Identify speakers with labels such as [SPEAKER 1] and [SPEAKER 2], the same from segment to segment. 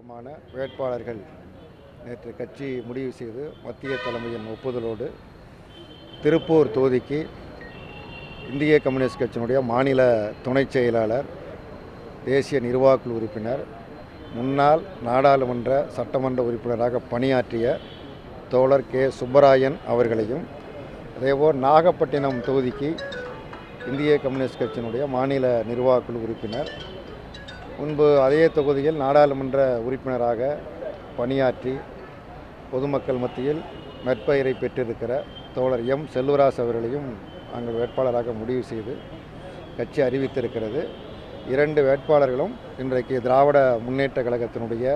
[SPEAKER 1] பக்கமான வேட்பாளர்கள் நேற்று கட்சி முடிவு செய்து மத்திய தலைமையின் ஒப்புதலோடு திருப்பூர் தொகுதிக்கு இந்திய கம்யூனிஸ்ட் கட்சியினுடைய மாநில துணைச் செயலாளர் தேசிய நிர்வாகக்குழு உறுப்பினர் முன்னாள் நாடாளுமன்ற சட்டமன்ற உறுப்பினராக பணியாற்றிய தோழர் கே. சுப்பராயன் அவர்களையும் அதேபோல் நாகப்பட்டினம் தொகுதிக்கு இந்திய கம்யூனிஸ்ட் கட்சியினுடைய மாநில நிர்வாகக்குழு உறுப்பினர் முன்பு அதே தொகுதியில் நாடாளுமன்ற உறுப்பினராக பணியாற்றி பொதுமக்கள் மத்தியில் நற்பெயரை பெற்றிருக்கிற தோழர் எம். செல்வராஜ் அவர்களையும் நாங்கள் வேட்பாளராக முடிவு செய்து கட்சி அறிவித்திருக்கிறது. இரண்டு வேட்பாளர்களும் இன்றைக்கு திராவிட முன்னேற்ற கழகத்தினுடைய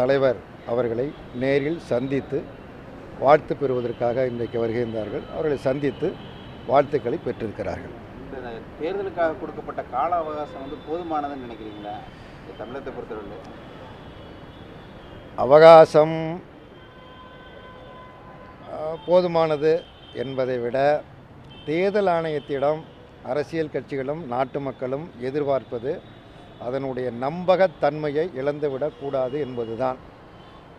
[SPEAKER 1] தலைவர் அவர்களை நேரில் சந்தித்து வாழ்த்து பெறுவதற்காக இன்றைக்கு வருகின்றார்கள். அவர்களை சந்தித்து வாழ்த்துக்களை பெற்றிருக்கிறார்கள்.
[SPEAKER 2] இந்த தேர்தலுக்காக கொடுக்கப்பட்ட கால அவகாசம் வந்து போதுமானதுன்னு நினைக்கிறீங்களா? தமிழகத்தை பொறுத்தவரை
[SPEAKER 1] அவகாசம் போதுமானது என்பதை விட தேர்தல் ஆணையத்திடம் அரசியல் கட்சிகளும் நாட்டு மக்களும் எதிர்பார்ப்பது அதனுடைய நம்பகத்தன்மையை இழந்துவிடக்கூடாது என்பதுதான்.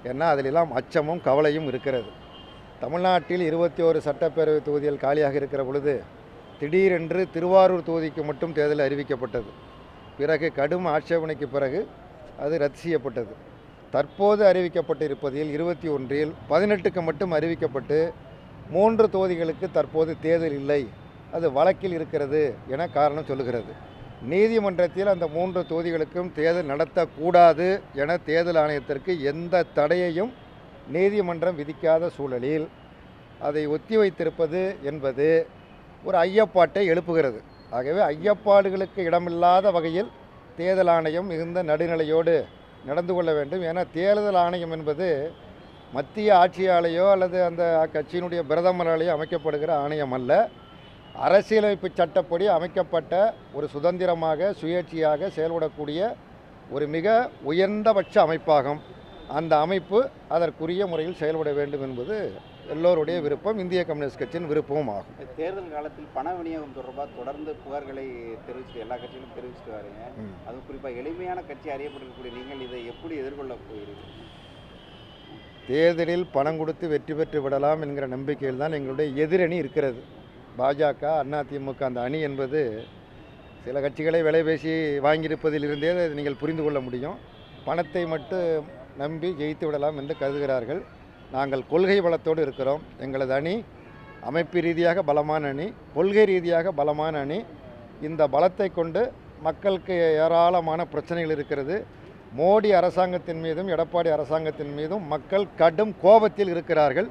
[SPEAKER 1] ஏன்னா அதிலெல்லாம் அச்சமும் கவலையும் இருக்கிறது. தமிழ்நாட்டில் இருபத்தி ஒரு சட்டப்பேரவை தொகுதிகள் காலியாக இருக்கிற பொழுது திடீரென்று திருவாரூர் தொகுதிக்கு மட்டும் தேர்தல் அறிவிக்கப்பட்டது. பிறகு கடும் ஆட்சேபனைக்கு பிறகு அது ரத்து செய்யப்பட்டது. தற்போது அறிவிக்கப்பட்டிருப்பதில் இருபத்தி ஒன்றில் பதினெட்டுக்கு மட்டும் அறிவிக்கப்பட்டு மூன்று தொகுதிகளுக்கு தற்போது தேர்தல் இல்லை. அது வழக்கில் இருக்கிறது என காரணம் சொல்லுகிறது. நீதிமன்றத்தில் அந்த மூன்று தொகுதிகளுக்கும் தேர்தல் நடத்தக்கூடாது என தேர்தல் ஆணையத்திற்கு எந்த தடையையும் நீதிமன்றம் விதிக்காத சூழலில் அதை ஒத்தி வைத்திருப்பது என்பது ஒரு ஐயப்பாட்டை எழுப்புகிறது. ஆகவே ஐயப்பாடுகளுக்கு இடமில்லாத வகையில் தேர்தல் ஆணையம் மிகுந்த நடுநிலையோடு நடந்து கொள்ள வேண்டும். ஏன்னா தேர்தல் ஆணையம் என்பது மத்திய ஆட்சியாலேயோ அல்லது அந்த கட்சியினுடைய பிரதமராலேயோ அமைக்கப்படுகிற ஆணையம் அல்ல. அரசியலமைப்பு சட்டப்படி அமைக்கப்பட்ட ஒரு சுதந்திரமாக சுயேட்சையாக செயல்படக்கூடிய ஒரு மிக உயர்ந்தபட்ச அமைப்பாகும். அந்த அமைப்பு அதற்குரிய முறையில் செயல்பட வேண்டும் என்பது எல்லோருடைய விருப்பம். இந்திய கம்யூனிஸ்ட் கட்சியின் விருப்பமும் ஆகும்.
[SPEAKER 2] தேர்தல் காலத்தில் பண விநியோகம் தொடர்பாக தொடர்ந்து புகார்களை தெரிவிச்சுட்டு எல்லா கட்சிகளும் தெரிவிச்சுட்டு வரீங்க. அதுவும் குறிப்பாக எளிமையான கட்சி அறியப்பட்டிருக்கக்கூடிய நீங்கள் இதை எப்படி எதிர்கொள்ள போகிறீர்கள்?
[SPEAKER 1] தேர்தலில் பணம் கொடுத்து வெற்றி பெற்று விடலாம் என்கிற நம்பிக்கையில் தான் எங்களுடைய எதிரணி இருக்கிறது. பாஜக அதிமுக அந்த அணி என்பது சில கட்சிகளை விலை பேசி வாங்கியிருப்பதிலிருந்தே அதை நீங்கள் புரிந்து கொள்ள முடியும். பணத்தை மட்டும் நம்பி ஜெயித்து விடலாம் என்று கருதுகிறார்கள். நாங்கள் கொள்கை பலத்தோடு இருக்கிறோம். எங்களது அணி அமைப்பு ரீதியாக பலமான அணி கொள்கை ரீதியாக பலமான அணி. இந்த பலத்தை கொண்டு மக்களுக்கு ஏராளமான பிரச்சனைகள் இருக்கிறது. மோடி அரசாங்கத்தின் மீதும் எடப்பாடி அரசாங்கத்தின் மீதும் மக்கள் கடும் கோபத்தில் இருக்கிறார்கள்.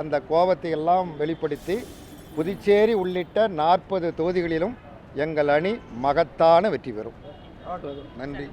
[SPEAKER 1] அந்த கோபத்தை எல்லாம் வெளிப்படுத்தி புதுச்சேரி உள்ளிட்ட நாற்பது தொகுதிகளிலும் எங்கள் அணி மகத்தான வெற்றி பெறும். நன்றி.